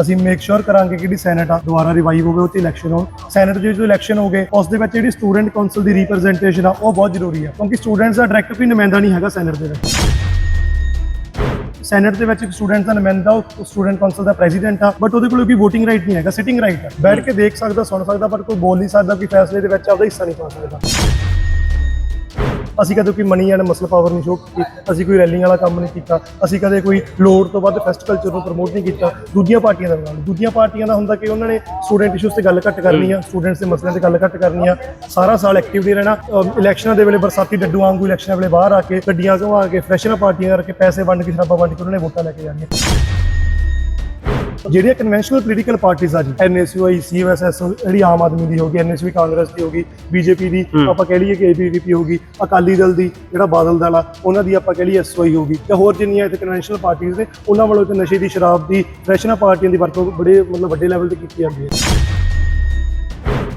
ਅਸੀਂ make sure ਕਰਾਂਗੇ ਕਿ ਜਿਹੜੀ ਸੈਨੇਟ ਆ ਦੁਬਾਰਾ ਰਿਵਾਈਵ ਹੋਵੇ ਉੱਥੇ ਇਲੈਕਸ਼ਨ ਹੋਣ। ਸੈਨੇਟ ਦੇ ਜਦੋਂ ਇਲੈਕਸ਼ਨ ਹੋ ਗਏ ਉਸ ਦੇ ਵਿੱਚ ਜਿਹੜੀ ਸਟੂਡੈਂਟ ਕਾਉਂਸਲ ਦੀ ਰਿਪਰੈਜ਼ੈਂਟੇਸ਼ਨ ਆ, ਉਹ ਬਹੁਤ ਜ਼ਰੂਰੀ ਆ। ਕਿਉਂਕਿ ਸਟੂਡੈਂਟਸ ਦਾ ਡਾਇਰੈਕਟ ਕੋਈ ਨੁਮਾਇੰਦਾ ਨਹੀਂ ਹੈਗਾ ਸੈਨੇਟ ਦੇ ਵਿੱਚ। ਸੈਨੇਟ ਦੇ ਵਿੱਚ ਇੱਕ ਸਟੂਡੈਂਟ ਦਾ ਨੁਮਾਇੰਦਾ, ਉਹ ਸਟੂਡੈਂਟ ਕਾਉਂਸਲ ਦਾ ਪ੍ਰੈਜ਼ੀਡੈਂਟ ਆ ਬਟ ਉਹਦੇ ਕੋਲ ਕੋਈ VOTING ਰਾਈਟ ਨਹੀਂ ਹੈਗਾ ਸਿਟਿੰਗ ਰਾਈਟ ਆ। ਬੈਠ ਕੇ ਦੇਖ ਸਕਦਾ, ਸੁਣ ਸਕਦਾ ਪਰ ਕੋਈ ਬੋਲ ਨਹੀਂ ਸਕਦਾ ਕੋਈ ਫੈਸਲੇ ਦੇ ਵਿੱਚ ਆਪਦਾ ਹਿੱਸਾ ਨਹੀਂ ਪਾ ਸਕਦਾ। ਅਸੀਂ ਕਦੇ ਕੋਈ ਮਨੀ ਐਂਡ ਮਸਲ ਪਾਵਰ ਨਹੀਂ ਸ਼ੋਅ ਕੀਤੀ, ਅਸੀਂ ਕੋਈ ਰੈਲਿੰਗ ਵਾਲਾ ਕੰਮ ਨਹੀਂ ਕੀਤਾ, ਅਸੀਂ ਕਦੇ ਕੋਈ ਲੋੜ ਤੋਂ ਵੱਧ ਫੈਸਟ ਕਲਚਰ ਨੂੰ ਪ੍ਰਮੋਟ ਨਹੀਂ ਕੀਤਾ, ਦੂਜੀਆਂ ਪਾਰਟੀਆਂ ਦਾ ਨਾਲ ਦੂਜੀਆਂ ਪਾਰਟੀਆਂ ਦਾ ਹੁੰਦਾ ਕਿ ਉਹਨਾਂ ਨੇ ਸਟੂਡੈਂਟ ਇਸ਼ੂਸ ਤੇ ਗੱਲ ਘੱਟ ਕਰਨੀ ਆ ਸਟੂਡੈਂਟਸ ਦੇ ਮਸਲਿਆਂ ਤੇ ਗੱਲ ਘੱਟ ਕਰਨੀ ਆ, ਸਾਰਾ ਸਾਲ ਐਕਟਿਵ ਨਹੀਂ ਰਹਿਣਾ ਇਲੈਕਸ਼ਨਾਂ ਦੇ ਵੇਲੇ ਬਰਸਾਤੀ ਡੱਡੂ ਵਾਂਗੂ ਇਲੈਕਸ਼ਨਾਂ ਵੇਲੇ ਬਾਹਰ ਆ ਕੇ, ਗੱਡੀਆਂ ਘੁਮਾ ਕੇ ਫਰੈਸ਼ਰਾਂ ਪਾਰਟੀਆਂ ਕਰਕੇ ਪੈਸੇ ਵੰਡ ਕੇ, ਸ਼ਰਾਬਾਂ ਵੰਡ ਕੇ ਉਹਨਾਂ ਨੇ ਵੋਟਾਂ ਲੈ ਕੇ ਜਾਣੀਆਂ। ਜਿਹੜੀਆਂ ਕਨਵੈਨਸ਼ਨਲ ਪੋਲੀਟੀਕਲ ਪਾਰਟੀਆਂ ਆ ਜੀ ਐਨਐਸਯੂਆਈ ਸੀਐਸਐਸ ਜਿਹੜੀ ਆਮ ਆਦਮੀ ਦੀ ਹੋਗੀ ਐਨਐਸਯੂ ਕਾਂਗਰਸ ਦੀ ਹੋਗੀ ਬੀਜੇਪੀ ਦੀ ਆਪਾਂ ਕਹਿ ਲਈਏ ਕਿ ਏਬੀਵੀਪੀ ਹੋਗੀ ਅਕਾਲੀ ਦਲ ਦੀ ਜਿਹੜਾ ਬਾਦਲ ਦਲ ਆ ਉਹਨਾਂ ਦੀ ਆਪਾਂ ਕਹਿ ਲਈਏ ਐਸਵਾਈ ਹੋਗੀ ਤੇ ਹੋਰ ਜਿੰਨੀਆਂ ਇੱਥੇ ਕਨਵੈਨਸ਼ਨਲ ਪਾਰਟੀਆਂ ਨੇ ਉਹਨਾਂ ਵੱਲੋਂ ਤੇ ਨਸ਼ੇ ਦੀ ਸ਼ਰਾਬ ਦੀ ਫਰੈਸ਼ਨਾਂ ਪਾਰਟੀਆਂ ਦੀ ਵਰਤੋਂ ਬੜੇ ਮਤਲਬ ਵੱਡੇ ਲੈਵਲ ਤੇ ਕੀਤੀ ਜਾਂਦੀ ਹੈ।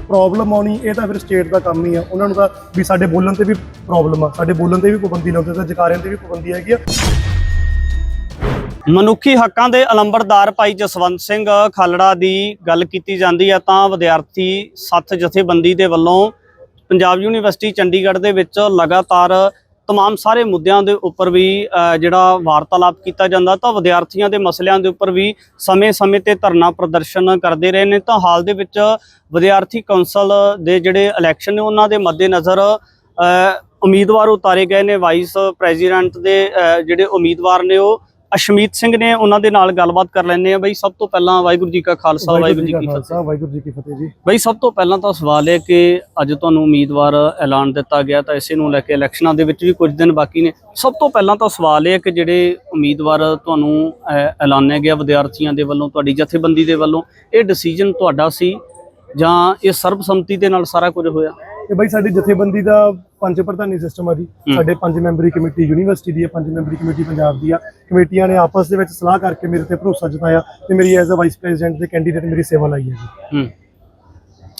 ਪ੍ਰੋਬਲਮ ਆਉਣੀ ਇਹ ਤਾਂ ਫਿਰ ਸਟੇਟ ਦਾ ਕੰਮ ਹੀ ਆ। ਉਹਨਾਂ ਨੂੰ ਤਾਂ ਵੀ ਸਾਡੇ ਬੋਲਣ ਤੇ ਵੀ ਪ੍ਰੋਬਲਮ ਆ ਸਾਡੇ ਬੋਲਣ ਤੇ ਵੀ ਪਾਬੰਦੀ ਲਾਉਂਦੇ ਤਾਂ ਜਕਾਰਿਆਂ ਤੇ ਵੀ ਪਾਬੰਦੀ ਹੈਗੀ ਆ। ਮਨੁੱਖੀ ਹੱਕਾਂ ਦੇ ਅਲੰਬਰਦਾਰ ਭਾਈ ਜਸਵੰਤ ਸਿੰਘ ਖਾਲੜਾ ਦੀ ਗੱਲ ਕੀਤੀ ਜਾਂਦੀ ਹੈ ਤਾਂ ਵਿਦਿਆਰਥੀ ਸੱਤ ਜਥੇਬੰਦੀ ਦੇ ਵੱਲੋਂ ਪੰਜਾਬ ਯੂਨੀਵਰਸਿਟੀ ਚੰਡੀਗੜ੍ਹ ਦੇ ਵਿੱਚ ਲਗਾਤਾਰ तमाम ਸਾਰੇ ਮੁੱਦਿਆਂ ਦੇ ਉੱਪਰ ਵੀ ਅ, ਜਿਹੜਾ ਵਾਰਤਾਲਾਪ ਕੀਤਾ ਜਾਂਦਾ ਤਾਂ ਵਿਦਿਆਰਥੀਆਂ ਦੇ ਮਸਲਿਆਂ ਦੇ ਉੱਪਰ ਵੀ ਸਮੇਂ-ਸਮੇਂ ਤੇ ਧਰਨਾ ਪ੍ਰਦਰਸ਼ਨ ਕਰਦੇ ਰਹੇ ਨੇ ਤਾਂ ਹਾਲ ਦੇ ਵਿੱਚ ਵਿਦਿਆਰਥੀ ਕੌਂਸਲ ਦੇ ਜਿਹੜੇ ਇਲੈਕਸ਼ਨ ਨੇ ਉਹਨਾਂ ਦੇ ਮੱਦੇਨਜ਼ਰ ਅ, ਉਮੀਦਵਾਰ ਉਤਾਰੇ ਗਏ ਨੇ ਵਾਈਸ ਪ੍ਰੈਜ਼ੀਡੈਂਟ ਦੇ ਅ, ਜਿਹੜੇ ਉਮੀਦਵਾਰ ਨੇ ਉਹ ਅਸ਼ਮੀਤ ਸਿੰਘ ਨੇ ਉਹਨਾਂ ਦੇ ਨਾਲ ਗੱਲਬਾਤ ਕਰ ਲੈਂਦੇ ਆ ਬਈ ਸਭ ਤੋਂ ਪਹਿਲਾਂ ਵਾਹਿਗੁਰੂ ਜੀ ਕਾ ਖਾਲਸਾ ਵਾਹਿਗੁਰੂ ਜੀ ਕੀ ਫਤਿਹ। ਵਾਹਿਗੁਰੂ ਜੀ ਕੀ ਫਤਿਹ ਜੀ। ਬਈ ਸਭ ਤੋਂ ਪਹਿਲਾਂ ਤਾਂ ਸਵਾਲ ਹੈ ਕਿ ਅੱਜ ਤੁਹਾਨੂੰ ਉਮੀਦਵਾਰ ਐਲਾਨ ਦਿੱਤਾ ਗਿਆ ਤਾਂ ਇਸੇ ਨੂੰ ਲੈ ਕੇ ਇਲੈਕਸ਼ਨਾਂ ਦੇ ਵਿੱਚ ਵੀ ਕੁਝ ਦਿਨ ਬਾਕੀ ਨੇ। ਸਭ ਤੋਂ ਪਹਿਲਾਂ ਤਾਂ ਸਵਾਲ ਇਹ ਹੈ ਕਿ ਜਿਹੜੇ ਉਮੀਦਵਾਰ ਤੁਹਾਨੂੰ ਐਲਾਨਿਆ ਗਿਆ ਵਿਦਿਆਰਥੀਆਂ ਦੇ ਵੱਲੋਂ ਤੁਹਾਡੀ ਜਥੇਬੰਦੀ ਦੇ ਵੱਲੋਂ ਇਹ ਡਿਸੀਜਨ ਤੁਹਾਡਾ ਸੀ ਜਾਂ ਇਹ ਸਰਬਸੰਮਤੀ ਦੇ ਨਾਲ ਸਾਰਾ ਕੁਝ ਹੋਇਆ? ਇਹ ਬਾਈ ਸਾਡੀ ਜਥੇਬੰਦੀ ਦਾ ਪੰਜ ਪ੍ਰਧਾਨੀ ਸਿਸਟਮ ਆ ਜੀ। ਸਾਡੇ ਪੰਜ ਮੈਂਬਰੀ ਕਮੇਟੀ ਯੂਨੀਵਰਸਿਟੀ ਦੀ ਹੈ ਪੰਜ ਮੈਂਬਰੀ ਕਮੇਟੀ ਪੰਜਾਬ ਦੀ ਆ। ਕਮੇਟੀਆਂ ਨੇ ਆਪਸ ਦੇ ਵਿੱਚ ਸਲਾਹ ਕਰਕੇ ਮੇਰੇ ਤੇ ਭਰੋਸਾ ਜਤਾਇਆ ਤੇ ਮੇਰੀ ਐਜ਼ ਅ ਵਾਈਸ ਪ੍ਰੈਜ਼ੀਡੈਂਟ ਦੇ ਕੈਂਡੀਡੇਟ ਮੇਰੀ ਸੇਵਾ ਲਈ ਹੈ ਜੀ।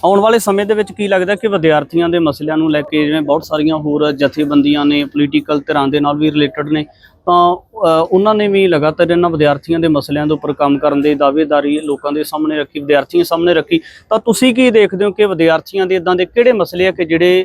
ਆਉਣ ਵਾਲੇ ਸਮੇਂ ਦੇ ਵਿੱਚ ਕੀ ਲੱਗਦਾ ਕਿ ਵਿਦਿਆਰਥੀਆਂ ਦੇ ਮਸਲਿਆਂ ਨੂੰ ਲੈ ਕੇ ਜਿਵੇਂ ਬਹੁਤ ਸਾਰੀਆਂ ਹੋਰ ਜਥੇਬੰਦੀਆਂ ਨੇ ਪੋਲੀਟੀਕਲ ਧਿਰਾਂ ਦੇ ਨਾਲ ਵੀ ਰਿਲੇਟਡ ਨੇ ਤਾਂ ਉਹਨਾਂ ਨੇ ਵੀ ਲਗਾਤਾਰ ਇਹਨਾਂ ਵਿਦਿਆਰਥੀਆਂ ਦੇ ਮਸਲਿਆਂ ਦੇ ਉੱਪਰ ਕੰਮ ਕਰਨ ਦੇ ਦਾਅਵੇਦਾਰੀ ਲੋਕਾਂ ਦੇ ਸਾਹਮਣੇ ਰੱਖੀ ਵਿਦਿਆਰਥੀਆਂ ਸਾਹਮਣੇ ਰੱਖੀ। ਤਾਂ ਤੁਸੀਂ ਕੀ ਦੇਖਦੇ ਹੋ ਕਿ ਵਿਦਿਆਰਥੀਆਂ ਦੇ ਇਦਾਂ ਦੇ ਕਿਹੜੇ ਮਸਲੇ ਆ ਕਿ ਜਿਹੜੇ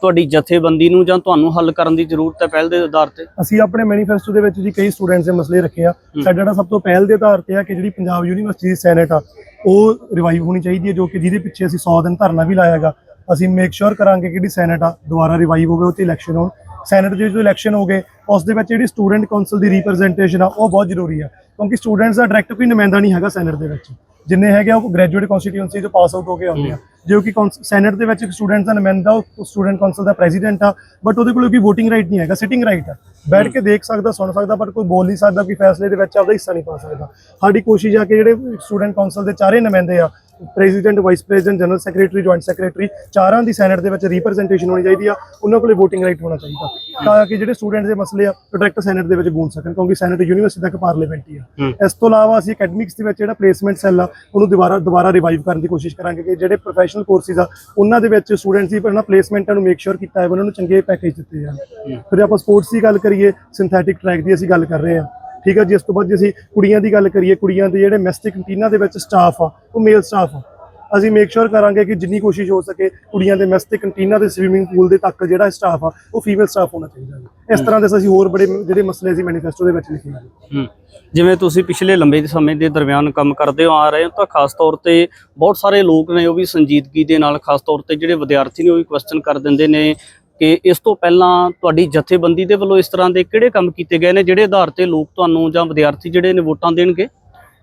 ਤੁਹਾਡੀ ਜਥੇਬੰਦੀ ਨੂੰ ਜਾਂ ਤੁਹਾਨੂੰ ਹੱਲ ਕਰਨ ਦੀ ਜ਼ਰੂਰਤ ਹੈ ਪਹਿਲ ਦੇ ਆਧਾਰ ਤੇ? ਅਸੀਂ ਆਪਣੇ ਮੈਨੀਫੈਸਟੋ ਦੇ ਵਿੱਚ ਜੀ ਕਈ ਸਟੂਡੈਂਟਸ ਦੇ ਮਸਲੇ ਰੱਖੇ ਆ। ਸਾਡਾ ਜਿਹੜਾ ਸਭ ਤੋਂ ਪਹਿਲ ਦੇ ਆਧਾਰ ਤੇ ਆ ਕਿ ਜਿਹੜੀ ਪੰਜਾਬ ਯੂਨੀਵਰਸਿਟੀ ਦੀ ਸੈਨੇਟ ਆ ਉਹ ਰਿਵਾਈਵ ਹੋਣੀ ਚਾਹੀਦੀ ਹੈ ਜੋ ਕਿ ਜਿਹਦੇ ਪਿੱਛੇ ਅਸੀਂ 100 ਦਿਨ ਧਰਨਾ ਵੀ ਲਾਇਆਗਾ ਅਸੀਂ ਮੇਕ ਸ਼ੋਰ ਕਰਾਂਗੇ ਕਿ ਜਿਹੜੀ ਸੈਨੇਟ ਆ ਦੁਬਾਰਾ ਰਿਵਾਈਵ ਹੋਵੇ ਉੱਥੇ ਇਲੈਕਸ਼ਨ ਹੋਣ। ਸੈਨੇਟ ਦੇ ਜੋ ਇਲੈਕਸ਼ਨ ਹੋ ਗਏ, ਉਸ ਦੇ ਵਿੱਚ ਜਿਹੜੀ ਸਟੂਡੈਂਟ ਕਾਉਂਸਲ ਦੀ ਰਿਪਰੈਜ਼ੈਂਟੇਸ਼ਨ ਆ, ਉਹ ਬਹੁਤ ਜ਼ਰੂਰੀ ਆ। ਕਿਉਂਕਿ ਸਟੂਡੈਂਟਸ ਦਾ ਡਾਇਰੈਕਟ ਕੋਈ ਨੁਮਾਇੰਦਾ ਨਹੀਂ ਹੈਗਾ ਸੈਨੇਟ ਦੇ ਵਿੱਚ। ਜਿੰਨੇ ਹੈਗੇ ਉਹ ਗ੍ਰੈਜੂਏਟ ਕਨਸਟੀਟਿਊਐਂਸੀ ਤੋਂ ਪਾਸ ਆਊਟ ਹੋ ਕੇ ਆਉਂਦੇ ਆ। ਜੋ ਕਿ ਸੈਨੇਟ ਦੇ ਵਿੱਚ ਇੱਕ ਸਟੂਡੈਂਟ ਦਾ ਨੁਮਾਇੰਦਾ ਉਹ ਸਟੂਡੈਂਟ ਕਾਉਂਸਲ ਦਾ ਪ੍ਰੈਜ਼ੀਡੈਂਟ ਆ ਬਟ ਉਹਦੇ ਕੋਲ ਕੋਈ VOTING ਰਾਈਟ ਨਹੀਂ ਹੈਗਾ ਸਿਟਿੰਗ ਰਾਈਟ ਆ। ਬੈਠ ਕੇ ਦੇਖ ਸਕਦਾ ਸੁਣ ਸਕਦਾ ਪਰ ਕੋਈ ਬੋਲ ਨਹੀਂ ਸਕਦਾ ਕੋਈ ਫੈਸਲੇ ਦੇ ਵਿੱਚ ਆਪਦਾ ਹਿੱਸਾ ਨਹੀਂ ਪਾ ਸਕਦਾ। ਸਾਡੀ ਕੋਸ਼ਿਸ਼ ਆ ਕਿ ਜਿਹੜੇ ਸਟੂਡੈਂਟ ਕਾਉਂਸਲ ਦੇ ਚਾਰੇ ਨੁਮਾਇੰਦੇ ਆ president vice president general secretary joint secretary ਚਾਰਾਂ ਦੀ ਸੈਨੇਟ ਦੇ ਵਿੱਚ ਰਿਪਰੈਜ਼ੈਂਟੇਸ਼ਨ ਹੋਣੀ ਚਾਹੀਦੀ ਆ ਉਹਨਾਂ ਕੋਲੇ VOTING ਰਾਈਟ ਹੋਣਾ ਚਾਹੀਦਾ ਤਾਂ ਕਿ ਜਿਹੜੇ ਸਟੂਡੈਂਟ ਦੇ ਮਸਲੇ ਆ ਡਾਇਰੈਕਟ ਸੈਨੇਟ ਦੇ ਵਿੱਚ ਗੂੰਜ ਸਕਣ ਕਿਉਂਕਿ ਸੈਨੇਟ ਯੂਨੀਵਰਸਿਟੀ ਤੱਕ ਪਾਰਲੀਮੈਂਟ ਹੀ ਆ। ਇਸ ਤੋਂ ਇਲਾਵਾ ਅਸੀਂ ਅਕੈਡਮਿਕਸ ਦੇ ਵਿੱਚ ਜਿਹੜਾ ਪਲੇਸਮੈਂਟ ਸੈੱਲ ਆ ਉਹਨੂੰ ਦੁਬਾਰਾ ਦੁਬਾਰਾ ਰਿਵਾਈਵ ਕਰਨ ਦੀ ਕੋਸ਼ਿਸ਼ ਕਰਾਂਗੇ ਕਿ ਜਿਹੜੇ ਪ੍ਰੋਫੈਸ਼ਨਲ ਕੋਰਸਿਸ ਆ ਉਹਨਾਂ ਦੇ ਵਿੱਚ ਸਟੂਡੈਂਟਸ ਦੀ ਪਹਿਲਾਂ ਪਲੇਸਮੈਂਟਾਂ ਨੂੰ ਮੇਕ ਸ਼ੋਰ ਕੀਤਾ ਹੈ ਉਹਨਾਂ ਨੂੰ ਚੰਗੇ ਪੈਕੇਜ ਦਿੱਤੇ ਜਾਣ। ਫਿਰ ਆਪਾਂ ਸਪੋਰਟਸ ਦੀ ਗੱਲ ਕਰੀਏ ਸਿੰਥੈਟਿਕ ਟਰੈਕ ਦੀ ਅਸੀਂ ਗੱਲ ਕਰ ਰਹੇ ਹਾਂ। ਠੀਕ ਹੈ ਜੀ ਇਸ ਤੋਂ ਬਾਅਦ ਜੇ ਅਸੀਂ ਕੁੜੀਆਂ ਦੀ ਗੱਲ ਕਰੀਏ ਕੁੜੀਆਂ ਦੇ ਜਿਹੜੇ ਮੈਸਟਿਕ ਕੰਟੀਨਾਂ ਦੇ ਵਿੱਚ ਸਟਾਫ ਆ ਉਹ ਮੇਲ ਸਟਾਫ ਆ। ਅਸੀਂ ਮੇਕ ਸ਼ੋਰ ਕਰਾਂਗੇ ਕਿ ਜਿੰਨੀ ਕੋਸ਼ਿਸ਼ ਹੋ ਸਕੇ ਕੁੜੀਆਂ ਦੇ ਮੈਸਟਿਕ ਕੰਟੀਨਾਂ ਦੇ ਸਵੀਮਿੰਗ ਪੂਲ ਦੇ ਤੱਕ ਜਿਹੜਾ ਸਟਾਫ ਆ ਉਹ ਫੀਮੇਲ ਸਟਾਫ ਹੋਣਾ ਚਾਹੀਦਾ ਹੈ ਇਸ ਤਰ੍ਹਾਂ ਦੇ ਅਸੀਂ ਹੋਰ ਬੜੇ ਜਿਹੜੇ ਮਸਲੇ ਅਸੀਂ ਮੈਨੀਫੈਸਟੋ ਦੇ ਵਿੱਚ ਲਿਖੇ ਹਨ ਜਿਵੇਂ ਤੁਸੀਂ ਪਿਛਲੇ ਲੰਬੇ ਸਮੇਂ ਦੇ ਦਰਮਿਆਨ ਕੰਮ ਕਰਦੇ ਹੋ ਆ ਰਹੇ ਹੋ ਤਾਂ ਖਾਸ ਤੌਰ ਤੇ ਬਹੁਤ ਸਾਰੇ ਲੋਕ ਨੇ ਉਹ ਵੀ ਸੰਜੀਦਗੀ ਦੇ ਨਾਲ ਖਾਸ ਤੌਰ ਤੇ ਜਿਹੜੇ ਵਿਦਿਆਰਥੀ ਨੇ ਉਹ ਵੀ ਕੁਐਸਚਨ ਕਰ ਦਿੰਦੇ ਨੇ ਕਿ ਇਸ ਤੋਂ ਪਹਿਲਾਂ ਤੁਹਾਡੀ ਜਥੇਬੰਦੀ ਦੇ ਵੱਲੋਂ ਇਸ ਤਰ੍ਹਾਂ ਦੇ ਕਿਹੜੇ ਕੰਮ ਕੀਤੇ ਗਏ ਨੇ ਜਿਹੜੇ ਆਧਾਰ ਤੇ ਲੋਕ ਤੁਹਾਨੂੰ ਜਾਂ ਵਿਦਿਆਰਥੀ ਜਿਹੜੇ ਨੇ ਵੋਟਾਂ ਦੇਣਗੇ?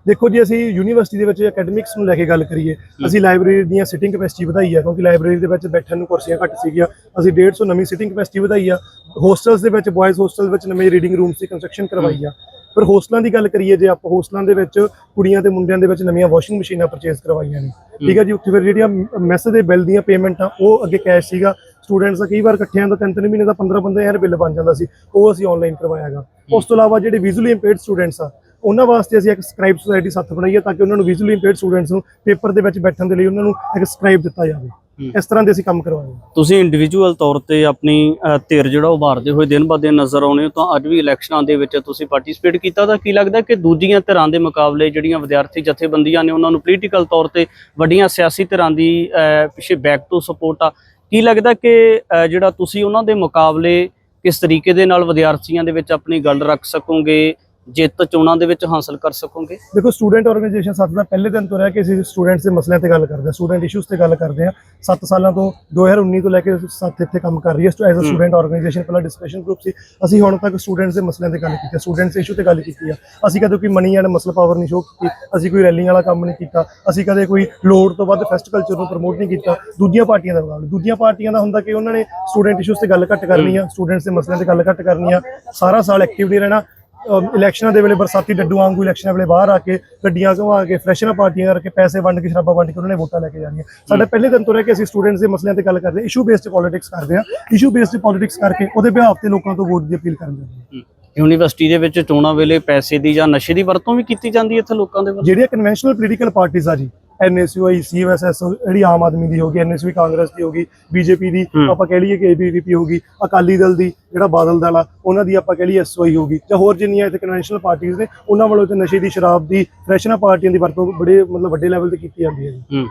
ਦੇਖੋ ਜੀ ਅਸੀਂ ਯੂਨੀਵਰਸਿਟੀ ਦੇ ਵਿੱਚ ਅਕੈਡਮਿਕਸ ਨੂੰ ਲੈ ਕੇ ਗੱਲ ਕਰੀਏ ਅਸੀਂ ਲਾਇਬ੍ਰੇਰੀ ਦੀਆਂ ਸਿਟਿੰਗ ਕੈਪੈਸਿਟੀ ਵਧਾਈ ਆ ਕਿਉਂਕਿ ਲਾਇਬ੍ਰੇਰੀ ਦੇ ਵਿੱਚ ਬੈਠਣ ਨੂੰ ਕੁਰਸੀਆਂ ਘੱਟ ਸੀਗੀਆਂ ਅਸੀਂ 150 ਨਵੀਂ ਸਿਟਿੰਗ ਕੈਪੈਸਿਟੀ ਵਧਾਈ ਆ। ਹੋਸਟਲਸ ਦੇ ਵਿੱਚ ਬॉयਜ਼ ਹੋਸਟਲ ਵਿੱਚ ਨਵੇਂ ਰੀਡਿੰਗ ਰੂਮਸ ਦੀ ਕੰਸਟਰਕਸ਼ਨ ਕਰਵਾਈ ਆ। ਪਰ ਹੋਸਟਲਾਂ ਦੀ ਗੱਲ ਕਰੀਏ ਜੇ ਆਪਾਂ ਹੋਸਟਲਾਂ ਦੇ ਵਿੱਚ ਕੁੜੀਆਂ ਤੇ ਮੁੰਡਿਆਂ ਦੇ ਵਿੱਚ ਨਵੀਆਂ ਵਾਸ਼ਿੰਗ ਮਸ਼ੀਨਾਂ ਪਰਚੇਸ ਕਰਵਾਈਆਂ ਨੇ ਠੀਕ ਹੈ ਜੀ ਉੱਥੇ ਫਿਰ ਜਿਹੜੀਆਂ ਮੈਸ ਦੇ ਬਿੱਲ ਦੀਆਂ ਪੇਮੈਂਟਾਂ ਉਹ ਅੱਗੇ ਕੈਸ਼ ਸੀਗਾ। ਸਟੂਡੈਂਟਸ ਦਾ ਕਈ ਵਾਰ ਇਕੱਠਿਆਂ ਦਾ ਤਿੰਨ ਤਿੰਨ ਮਹੀਨੇ ਦਾ 15 15000 ਬਿੱਲ ਬਣ ਜਾਂਦਾ ਸੀ ਉਹ ਅਸੀਂ ਆਨਲਾਈਨ ਕਰਵਾਇਆਗਾ ਉਸ ਤੋਂ ਇਲਾਵਾ ਜਿਹੜੇ ਵਿਜ਼ੂਅਲੀ ਇੰਪੇਅਰਡ ਸਟੂਡੈਂਟਸ ਆ ਉਹਨਾਂ ਵਾਸਤੇ ਅਸੀਂ ਇੱਕ ਸਕ੍ਰਾਈਬ ਸੁਸਾਇਟੀ ਸੱਤ ਬਣਾਈ ਹੈ ਤਾਂ ਕਿ ਉਹਨਾਂ ਨੂੰ ਵਿਜ਼ੂਅਲੀ ਇੰਪੇਅਰਡ ਸਟੂਡੈਂਟਸ ਨੂੰ ਪੇਪਰ ਦੇ ਵਿੱਚ ਬੈਠਣ ਦੇ ਲਈ ਉਹਨਾਂ ਨੂੰ ਇੱਕ ਸਕ੍ਰਾਈਬ ਦਿੱਤਾ ਜਾਵੇ। ਇਸ ਤਰ੍ਹਾਂ ਦੇ ਅਸੀਂ ਕੰਮ ਕਰਵਾਏ। ਤੁਸੀਂ ਇੰਡੀਵਿਜੂਅਲ ਤੌਰ ਤੇ ਆਪਣੀ ਧਿਰ ਜਿਹੜਾ ਉਭਾਰਦੇ ਹੋਏ ਦਿਨ ਬ ਦਿਨ ਨਜ਼ਰ ਆਉਣੇ ਹੋ ਤਾਂ ਅੱਜ ਵੀ ਇਲੈਕਸ਼ਨਾਂ ਦੇ ਵਿੱਚ ਤੁਸੀਂ ਪਾਰਟਿਸਿਪੇਟ ਕੀਤਾ ਤਾਂ ਕੀ ਲੱਗਦਾ ਕਿ ਦੂਜੀਆਂ ਧਿਰਾਂ ਦੇ ਮੁਕਾਬਲੇ ਜਿਹੜੀਆਂ ਵਿਦਿਆਰਥੀ ਜਥੇਬੰਦੀਆਂ ਨੇ ਉਹਨਾਂ ਨੂੰ ਪੋਲੀਟੀਕਲ ਤੌਰ ਤੇ ਵੱਡੀਆਂ ਸਿਆਸੀ ਧਿਰਾਂ ਦੀ ਪਿੱਛੇ ਬੈਕ ਟੂ ਸਪੋਰਟ ਆ ਕੀ ਲੱਗਦਾ ਕਿ ਜਿਹੜਾ ਤੁਸੀਂ ਉਹਨਾਂ ਦੇ ਮੁਕਾਬਲੇ ਕਿਸ ਤਰੀਕੇ ਦੇ ਨਾਲ ਵਿਦਿਆਰਥੀਆਂ ਦੇ ਵਿੱਚ ਆਪਣੀ ਗੱਲ ਰੱਖ ਸਕੋਗੇ ਜਿੱਤ ਚੋਣਾਂ ਦੇ ਵਿੱਚ ਹਾਸਲ ਕਰ ਸਕੋਗੇ? ਦੇਖੋ ਸਟੂਡੈਂਟ ਆਰਗੇਨਾਈਜੇਸ਼ਨ ਸੱਤ ਦਾ ਪਹਿਲੇ ਦਿਨ ਤੋਂ ਰਹਿ ਕੇ ਅਸੀਂ ਸਟੂਡੈਂਟਸ ਦੇ ਮਸਲਿਆਂ ਤੇ ਗੱਲ ਕਰਦੇ ਹਾਂ ਸਟੂਡੈਂਟ ਇਸ਼ੂਜ਼ ਤੇ ਗੱਲ ਕਰਦੇ ਹਾਂ। 7 ਸਾਲਾਂ ਤੋਂ 2019 ਤੋਂ ਲੈ ਕੇ ਸੱਤ ਇੱਥੇ ਕੰਮ ਕਰ ਰਹੀ ਹੈ। ਐਜ਼ ਅ ਹੂੰ। ਸਟੂਡੈਂਟ ਆਰਗੇਨਾਈਜੇਸ਼ਨ ਪਹਿਲਾਂ ਡਿਸਕਸ਼ਨ ਗਰੁੱਪ ਸੀ। ਅਸੀਂ ਹੁਣ ਤੱਕ ਸਟੂਡੈਂਟਸ ਦੇ ਮਸਲਿਆਂ ਤੇ ਗੱਲ ਕੀਤੀ ਹੈ ਸਟੂਡੈਂਟਸ ਇਸ਼ੂ ਤੇ ਗੱਲ ਕੀਤੀ ਆ ਅਸੀਂ ਕਦੇ ਕੋਈ ਮਨੀ ਐਂਡ ਮਸਲ ਪਾਵਰ ਨਹੀਂ ਸ਼ੋਅ ਕੀਤੀ ਅਸੀਂ ਕੋਈ ਰੈਲੀਆਂ ਵਾਲਾ ਕੰਮ ਨਹੀਂ ਕੀਤਾ ਅਸੀਂ ਕਦੇ ਕੋਈ ਲੋੜ ਤੋਂ ਵੱਧ ਫੈਸਟ ਕਲਚਰ ਨੂੰ ਪ੍ਰਮੋਟ ਨਹੀਂ ਕੀਤਾ। ਦੂਜੀਆਂ ਪਾਰਟੀਆਂ ਦਾ ਮੁਕਾਬਲੇ ਦੂਜੀਆਂ ਪਾਰਟੀਆਂ ਦਾ ਹੁੰਦਾ ਕਿ ਉਹਨਾਂ ਨੇ ਸਟੂਡੈਂਟ ਇਸ਼ੂਜ਼ ਤੇ ਗੱਲ ਘੱਟ ਕਰਨੀ ਆ ਸਟੂਡੈਂਟਸ ਦੇ ਮਸਲਿਆਂ ਤੇ ਗੱਲ ਘੱਟ ਕਰਨੀ ਆ। ਸਾਰਾ ਸਾਲ ਐਕਟਿਵ ਨਹੀਂ ਰਹਿਣਾ ਇਲੈਕਸ਼ਨਾਂ ਦੇ ਵੇਲੇ ਬਰਸਾਤੀ ਡੱਡੂ ਵਾਂਗੂ ਇਲੈਕਸ਼ਨਾਂ ਵੇਲੇ ਬਾਹਰ ਆ ਕੇ ਗੱਡੀਆਂ ਘੁਮਾ ਕੇ ਫਰੈਸ਼ਰਾਂ ਪਾਰਟੀਆਂ ਕਰਕੇ ਪੈਸੇ ਵੰਡ ਕੇ ਸ਼ਰਾਬਾਂ ਵੰਡ ਕੇ ਉਹਨਾਂ ਨੇ ਵੋਟਾਂ ਲੈ ਕੇ ਜਾਣੀਆਂ। ਸਾਡੇ ਪਹਿਲੇ ਦਿਨ ਤੋਂ ਰਹਿ ਕੇ ਅਸੀਂ ਸਟੂਡੈਂਟਸ ਦੇ ਮਸਲਿਆਂ ਤੇ ਗੱਲ ਕਰਦੇ ਹਾਂ ਇਸ਼ੂ ਬੇਸਡ ਪੋਲਿਟਿਕਸ ਕਰਦੇ ਹਾਂ। ਇਸ਼ੂ ਬੇਸਡ ਪੋਲਿਟਿਕਸ ਕਰਕੇ ਉਹਦੇ ਬਿਹਾਫ ਤੇ ਲੋਕਾਂ ਤੋਂ ਵੋਟ ਦੀ ਅਪੀਲ ਕਰਨ ਜਾਂਦੇ ਹਾਂ। ਯੂਨੀਵਰਸਿਟੀ ਦੇ ਵਿੱਚ ਚੋਣਾਂ ਵੇਲੇ ਪੈਸੇ ਦੀ ਜਾਂ ਨਸ਼ੇ ਦੀ ਵਰਤੋਂ ਵੀ ਕੀਤੀ ਜਾਂਦੀ ਹੈ ਇੱਥੇ ਲੋਕਾਂ ਦੇ ਵੱਲੋਂ? ਜਿਹੜੀਆਂ ਕਨਵੈਨਸ਼ਨਲ ਪੋਲੀਟੀਕਲ ਪਾਰਟੀਆਂ ਆ ਜੀ ਐਨਐਸਯੂਆਈ ਸੀਐਸਐਸ ਜਿਹੜੀ ਆਮ ਆਦਮੀ ਦੀ ਹੋਗੀ ਐਨਐਸਯੂ ਕਾਂਗਰਸ ਦੀ ਹੋਗੀ ਬੀਜੇਪੀ ਦੀ ਹੂੰ। ਆਪਾਂ ਕਹਿ ਲਈਏ ਕਿ ਏਬੀਵੀਪੀ ਹੋਗੀ ਅਕਾਲੀ ਦਲ ਦੀ ਜਿਹੜਾ ਬਾਦਲ ਦਲ ਆ ਉਹਨਾਂ ਦੀ ਆਪਾਂ ਕਹਿ ਲਈਏ ਐਸਓਆਈ ਹੋਗੀ ਜਾਂ ਹੋਰ ਜਿੰਨੀਆਂ ਇੱਥੇ ਕਨਵੈਨਸ਼ਨਲ ਪਾਰਟੀਆਂ ਨੇ ਉਹਨਾਂ ਵੱਲੋਂ ਤੇ ਨਸ਼ੇ ਦੀ ਸ਼ਰਾਬ ਦੀ ਫਰੈਸ਼ਨਾਂ ਪਾਰਟੀਆਂ ਦੀ ਵਰਤੋਂ ਬੜੇ ਮਤਲਬ ਵੱਡੇ ਲੈਵਲ ਤੇ ਕੀਤੀ ਜਾਂਦੀ ਹੈ ਜੀ ਹੂੰ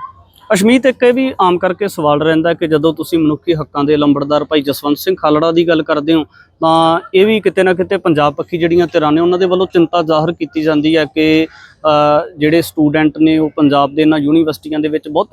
ਅਸ਼ਮੀਤ ਇੱਕ ਇਹ ਵੀ ਆਮ ਕਰਕੇ ਸਵਾਲ ਰਹਿੰਦਾ ਕਿ ਜਦੋਂ ਤੁਸੀਂ ਮਨੁੱਖੀ ਹੱਕਾਂ ਦੇ ਲੰਬੜਦਾਰ ਭਾਈ ਜਸਵੰਤ ਸਿੰਘ ਖਾਲੜਾ ਦੀ ਗੱਲ ਕਰਦੇ ਹੋ ਤਾਂ ਇਹ ਵੀ ਕਿਤੇ ਨਾ ਕਿਤੇ ਪੰਜਾਬ ਪੱਖੀ ਜਿਹੜੀਆਂ ਧਿਰਾਂ ਨੇ ਉਹਨਾਂ ਦੇ ਵੱਲੋਂ ਚਿੰਤਾ ਜ਼ਾਹਰ ਕੀਤੀ ਜਾਂਦੀ ਹੈ ਕਿ ਜਿਹੜੇ ਸਟੂਡੈਂਟ ਨੇ ਉਹ ਪੰਜਾਬ ਦੇ ਇਹਨਾਂ ਯੂਨੀਵਰਸਿਟੀਆਂ ਦੇ ਵਿੱਚ ਬਹੁਤ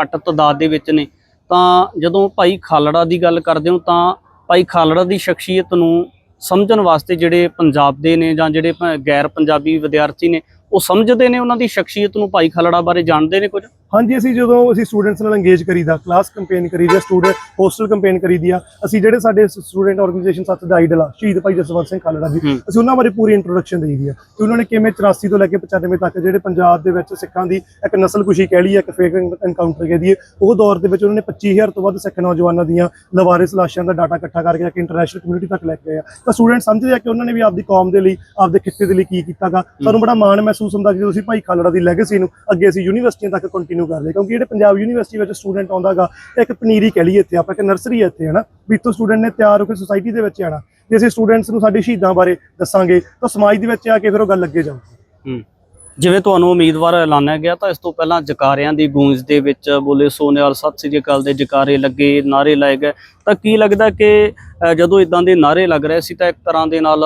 ਘੱਟ ਤਾਦਾਦ ਦੇ ਵਿੱਚ ਨੇ। ਤਾਂ ਜਦੋਂ ਭਾਈ ਖਾਲੜਾ ਦੀ ਗੱਲ ਕਰਦੇ ਹੋ ਤਾਂ ਭਾਈ ਖਾਲੜਾ ਦੀ ਸ਼ਖਸੀਅਤ ਨੂੰ ਸਮਝਣ ਵਾਸਤੇ ਜਿਹੜੇ ਪੰਜਾਬ ਦੇ ਨੇ ਜਾਂ ਜਿਹੜੇ ਪ- ਗੈਰ ਪੰਜਾਬੀ ਵਿਦਿਆਰਥੀ ਨੇ, ਉਹ ਸਮਝਦੇ ਨੇ ਉਹਨਾਂ ਦੀ ਸ਼ਖਸੀਅਤ ਨੂੰ ਭਾਈ ਖਾਲੜਾ ਬਾਰੇ ਜਾਣਦੇ ਨੇ ਕੁਝ? ਹਾਂਜੀ ਅਸੀਂ ਜਦੋਂ ਅਸੀਂ ਸਟੂਡੈਂਟਸ ਨਾਲ ਇੰਗੇਜ ਕਰੀਦਾ ਕਲਾਸ ਕੰਪੇਨ ਕਰੀਦੀ ਆ ਸਟੂਡੈਂਟ ਹੋਸਟਲ ਕੰਪੇਨ ਕਰੀਦੀ ਆ ਅਸੀਂ ਜਿਹੜੇ ਸਾਡੇ ਸਟੂਡੈਂਟ ਆਰਗੇਨਾਈਜੇਸ਼ਨ ਸੱਤ ਦਾ ਆਈਡਲ ਆ ਸ਼ਹੀਦ ਭਾਈ ਜਸਵੰਤ ਸਿੰਘ ਖਾਲੜਾ ਜੀ। ਅਸੀਂ ਉਹਨਾਂ ਬਾਰੇ ਪੂਰੀ ਇੰਟਰੋਡਕਸ਼ਨ ਦੇਈਦੀ ਆ ਕਿ ਉਹਨਾਂ ਨੇ ਕਿਵੇਂ 84 ਤੋਂ ਲੈ ਕੇ 95 ਤੱਕ ਜਿਹੜੇ ਪੰਜਾਬ ਦੇ ਵਿੱਚ ਸਿੱਖਾਂ ਦੀ ਇੱਕ ਨਸਲਕੁਸ਼ੀ ਕਹਿ ਲਈਏ ਇੱਕ ਫੇਕ ਐਨਕਾਊਂਟਰ ਕਹਿ ਦਈਏ ਉਹ ਦੌਰ ਦੇ ਵਿੱਚ ਉਹਨਾਂ ਨੇ 25000 ਤੋਂ ਵੱਧ ਸਿੱਖ ਨੌਜਵਾਨਾਂ ਦੀਆਂ ਲਵਾਰਿਸ ਲਾਸ਼ਾਂ ਦਾ ਡਾਟਾ ਇਕੱਠਾ ਕਰਕੇ ਇੱਕ ਇੰਟਰਨੈਸ਼ਨਲ ਕਮਿਊਨਿਟੀ ਤੱਕ ਲੈ ਕੇ ਗਏ ਆ। ਤਾਂ ਸਟੂਡੈਂਟ ਸਮਝਦੇ ਆ ਕਿ ਉਹਨਾਂ ਨੇ ਵੀ ਆਪਦੀ ਕੌਮ ਦੇ ਲਈ ਆਪਦੇ ਖਿੱਤੇ ਦੇ ਲਈ ਕੀ ਕੀਤਾਗਾ। ਸਾਨੂੰ ਬੜਾ ਮਾਣ ਮਹਿਸੂਸ ਹੁੰਦਾ ਜਦੋਂ ਅਸੀਂ ਭਾਈ ਖਾਲੜਾ ਦੀ ਲੈਗੇਸੀ ਨੂੰ ਅੱਗੇ ਅਸੀਂ ਯੂਨੀਵਰਸਿਟੀਆਂ ਤੱਕ ਕੰਟੀਨਿਊ ਕਰ ਕਰਦੇ, ਕਿਉਂਕਿ ਜਿਹੜੇ ਪੰਜਾਬ ਯੂਨੀਵਰਸਿਟੀ ਵਿੱਚ ਸਟੂਡੈਂਟ ਆਉਂਦਾਗਾ, ਇੱਕ ਪਨੀਰੀ ਕਹਿ ਲਈਏ ਇੱਥੇ, ਆਪਾਂ ਇੱਕ ਨਰਸਰੀ ਹੈ ਇੱਥੇ, ਹਨਾ? ਵੀ ਇੱਥੋਂ ਸਟੂਡੈਂਟ ਨੇ ਤਿਆਰ ਹੋ ਕੇ ਸੁਸਾਇਟੀ ਦੇ ਵਿੱਚ ਆਣਾ ਜੇ ਅਸੀਂ ਸਟੂਡੈਂਟਸ ਨੂੰ ਸਾਡੇ ਸ਼ਹੀਦਾਂ ਬਾਰੇ ਦੱਸਾਂਗੇ, ਤਾਂ ਸਮਾਜ ਦੇ ਵਿੱਚ ਆ ਕੇ ਫਿਰ ਉਹ ਗੱਲ ਅੱਗੇ ਜਾਊਗੀ। ਜਿਵੇਂ ਤੁਹਾਨੂੰ ਉਮੀਦਵਾਰ ਐਲਾਨਿਆ ਗਿਆ ਤਾਂ ਇਸ ਤੋਂ ਪਹਿਲਾਂ ਜਕਾਰਿਆਂ ਦੀ ਗੂੰਜ ਦੇ ਵਿੱਚ ਬੋਲੇ ਸੋਨਿਆਲ ਸਤਿ ਸ੍ਰੀ ਅਕਾਲ ਦੇ ਜਕਾਰੇ ਲੱਗੇ ਨਾਰੇ ਲਾਏ ਗਏ। ਤਾਂ ਕੀ ਲੱਗਦਾ ਕਿ ਜਦੋਂ ਇਦਾਂ ਦੇ ਨਾਰੇ ਲੱਗ ਰਹੇ ਸੀ ਤਾਂ ਇੱਕ ਤਰ੍ਹਾਂ ਦੇ ਨਾਲ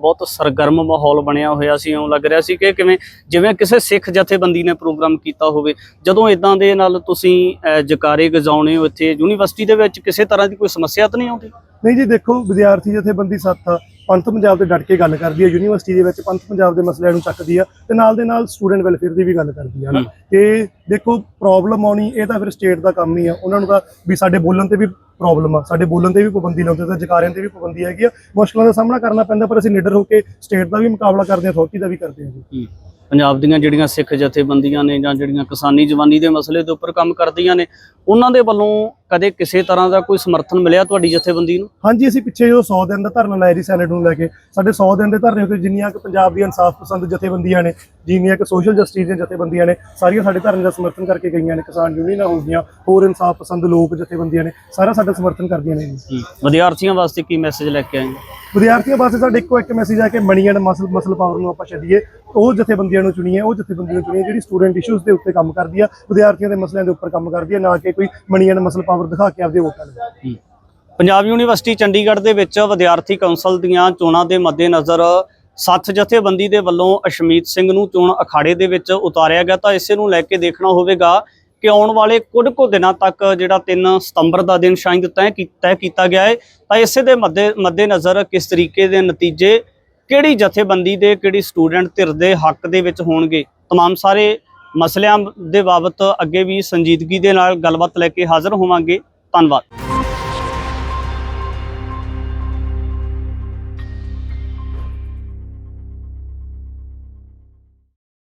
ਬਹੁਤ ਸਰਗਰਮ ਮਾਹੌਲ ਬਣਿਆ ਹੋਇਆ ਸੀ, ਇਉਂ ਲੱਗ ਰਿਹਾ ਸੀ ਕਿ ਕਿਵੇਂ, ਜਿਵੇਂ ਕਿਸੇ ਸਿੱਖ ਜਥੇਬੰਦੀ ਨੇ ਪ੍ਰੋਗਰਾਮ ਕੀਤਾ ਹੋਵੇ। ਜਦੋਂ ਇਦਾਂ ਦੇ ਨਾਲ ਤੁਸੀਂ ਜਕਾਰੇ ਗਜਾਉਣੇ ਹੋ ਇੱਥੇ ਯੂਨੀਵਰਸਿਟੀ ਦੇ ਵਿੱਚ, ਕਿਸੇ ਤਰ੍ਹਾਂ ਦੀ ਕੋਈ ਸਮੱਸਿਆ ਤਾਂ ਨਹੀਂ ਆਉਂਦੀ? ਨਹੀਂ ਜੀ, ਦੇਖੋ, ਵਿਦਿਆਰਥੀ ਜਥੇਬੰਦੀ ਸੱਤ ਪੰਥ ਪੰਜਾਬ ਤੇ ਡਟ ਕੇ ਗੱਲ ਕਰਦੀ ਹੈ ਯੂਨੀਵਰਸਿਟੀ ਦੇ ਵਿੱਚ ਪੰਥ ਪੰਜਾਬ ਦੇ ਮਸਲਿਆਂ ਨੂੰ ਚੱਕਦੀ ਆ ਤੇ ਨਾਲ ਦੇ ਨਾਲ ਸਟੂਡੈਂਟ ਵੈਲਫੇਅਰ ਦੀ ਵੀ ਗੱਲ ਕਰਦੀ ਆ। ਕਿ ਦੇਖੋ ਪ੍ਰੋਬਲਮ ਆਉਣੀ ਇਹ ਤਾਂ ਫਿਰ ਸਟੇਟ ਦਾ ਕੰਮ ਹੀ ਆ ਉਹਨਾਂ ਨੂੰ ਤਾਂ ਵੀ ਸਾਡੇ ਬੋਲਣ ਤੇ ਵੀ ਪ੍ਰੋਬਲਮ ਆ। ਸਾਡੇ ਬੋਲਣ ਤੇ ਵੀ ਪਾਬੰਦੀ ਲਾਉਂਦੇ ਤਾਂ ਜਕਾਰਿਆਂ ਤੇ ਵੀ ਪਾਬੰਦੀ ਹੈਗੀ ਆ। ਮੁਸ਼ਕਲਾਂ ਦਾ ਸਾਹਮਣਾ ਕਰਨਾ ਪੈਂਦਾ ਪਰ ਅਸੀਂ ਨਿਡਰ ਹੋ ਕੇ ਸਟੇਟ ਦਾ ਵੀ ਮੁਕਾਬਲਾ ਕਰਦੇ ਹਾਂ ਅਥਾਰਟੀ ਦਾ ਵੀ ਕਰਦੇ ਹਾਂ ਜੀ। ਪੰਜਾਬ ਦੀਆਂ ਜਿਹੜੀਆਂ ਸਿੱਖ ਜਥੇਬੰਦੀਆਂ ਨੇ ਜਾਂ ਜਿਹੜੀਆਂ ਕਿਸਾਨੀ ਜਵਾਨੀ ਦੇ ਮਸਲੇ ਦੇ ਉੱਪਰ ਕੰਮ ਕਰਦੀਆਂ ਨੇ ਉਹਨਾਂ ਦੇ ਵੱਲੋਂ ਕਦੇ ਕਿਸੇ ਤਰ੍ਹਾਂ ਦਾ ਕੋਈ ਸਮਰਥਨ ਮਿਲਿਆ ਤੁਹਾਡੀ ਜਥੇਬੰਦੀ ਨੂੰ? ਹਾਂਜੀ ਅਸੀਂ ਪਿੱਛੇ ਜੋ 100 ਦਿਨ ਦਾ ਧਰਨਾ ਲਾਇਆ ਸੀ ਸੈਨੇਟ ਨੂੰ ਲੈ ਕੇ ਸਾਡੇ 100 ਦਿਨ ਦੇ ਧਰਨੇ ਉੱਤੇ ਜਿੰਨੀਆਂ ਕਿ ਪੰਜਾਬ ਦੀਆਂ ਇਨਸਾਫ ਪਸੰਦ ਜਥੇਬੰਦੀਆਂ ਨੇ ਜਿੰਨੀਆਂ ਕਿ ਸੋਸ਼ਲ ਜਸਟਿਸ ਦੀਆਂ ਜਥੇਬੰਦੀਆਂ ਨੇ ਸਾਰੀਆਂ ਸਾਡੇ ਧਰਨੇ ਦਾ ਸਮਰਥਨ ਕਰਕੇ ਗਈਆਂ ਨੇ ਕਿਸਾਨ ਯੂਨੀਅਨਾਂ ਹੋ ਗਈਆਂ ਹੋਰ ਇਨਸਾਫ ਪਸੰਦ ਲੋਕ ਜਥੇਬੰਦੀਆਂ ਨੇ ਸਾਰਾ ਸਾਡਾ ਸਮਰਥਨ ਕਰਦੀਆਂ ਨੇ ਜੀ। ਵਿਦਿਆਰਥੀਆਂ ਵਾਸਤੇ ਕੀ ਮੈਸੇਜ ਲੈ ਕੇ ਆਏ? ਵਿਦਿਆਰਥੀਆਂ ਵਾਸਤੇ ਸਾਡਾ ਇੱਕੋ ਇੱਕ ਮੈਸੇਜ ਹੈ ਕਿ money and muscle muscle power ਨੂੰ ਆਪਾਂ ਛੱਡੀਏ। ਉਹ ਜਥੇਬੰਦੀਆਂ ਨੂੰ ਚੁਣੀਏ ਉਹ ਜਥੇਬੰਦੀਆਂ ਨੂੰ ਚੁਣੀਏ ਜਿਹੜੀ ਸਟੂਡੈਂਟ ਇਸ਼ੂਜ਼ ਦੇ ਉੱਤੇ ਕੰਮ ਕਰਦੀ ਆ ਵਿਦਿਆਰਥੀਆਂ ਦੇ ਮਸਲਿਆਂ ਦੇ ਉੱਪਰ ਕੰਮ ਕਰਦੀ ਆ ਨਾ ਕਿ ਕੋਈ ਮਨੀ ਐਂਡ ਮਸਲ ਪਾਵਰ ਦਿਖਾ ਕੇ ਆਪਦੇ ਵੋਟਾਂ ਲੈ ਪੰਜਾਬ ਯੂਨੀਵਰਸਿਟੀ ਚੰਡੀਗੜ੍ਹ ਦੇ ਵਿੱਚ ਵਿਦਿਆਰਥੀ ਕੌਂਸਲ ਦੀਆਂ ਚੋਣਾਂ ਦੇ ਮੱਦੇਨਜ਼ਰ ਸੱਤ ਜਥੇਬੰਦੀ ਦੇ ਵੱਲੋਂ ਅਸ਼ਮੀਤ ਸਿੰਘ ਨੂੰ ਚੋਣ ਅਖਾੜੇ ਦੇ ਵਿੱਚ ਉਤਾਰਿਆ ਗਿਆ ਤਾਂ ਇਸੇ ਨੂੰ ਲੈ ਕੇ ਦੇਖਣਾ ਹੋਵੇਗਾ ਕਿ ਆਉਣ ਵਾਲੇ ਕੁਝ ਕੁ ਦਿਨਾਂ ਤੱਕ ਜਿਹੜਾ 3 ਸਤੰਬਰ ਦਾ ਦਿਨ ਸ਼ਾਇਦ ਤੈਅ ਕੀਤਾ ਕੀਤਾ ਗਿਆ ਹੈ ਤਾਂ ਇਸੇ ਦੇ ਮੱਦੇ ਮੱਦੇਨਜ਼ਰ ਕਿਸ ਤਰੀਕੇ ਦੇ ਨਤੀਜੇ ਕਿਹੜੀ ਜਥੇਬੰਦੀ ਦੇ ਕਿਹੜੀ ਸਟੂਡੈਂਟ ਧਿਰ ਦੇ ਹੱਕ ਦੇ ਵਿੱਚ ਹੋਣਗੇ तमाम ਸਾਰੇ ਮਸਲਿਆਂ ਦੇ ਬਾਬਤ ਅੱਗੇ ਵੀ ਸੰਜੀਦਗੀ ਦੇ ਨਾਲ ਗੱਲਬਾਤ ਲੈ ਕੇ ਹਾਜ਼ਰ ਹੋਵਾਂਗੇ ਧੰਨਵਾਦ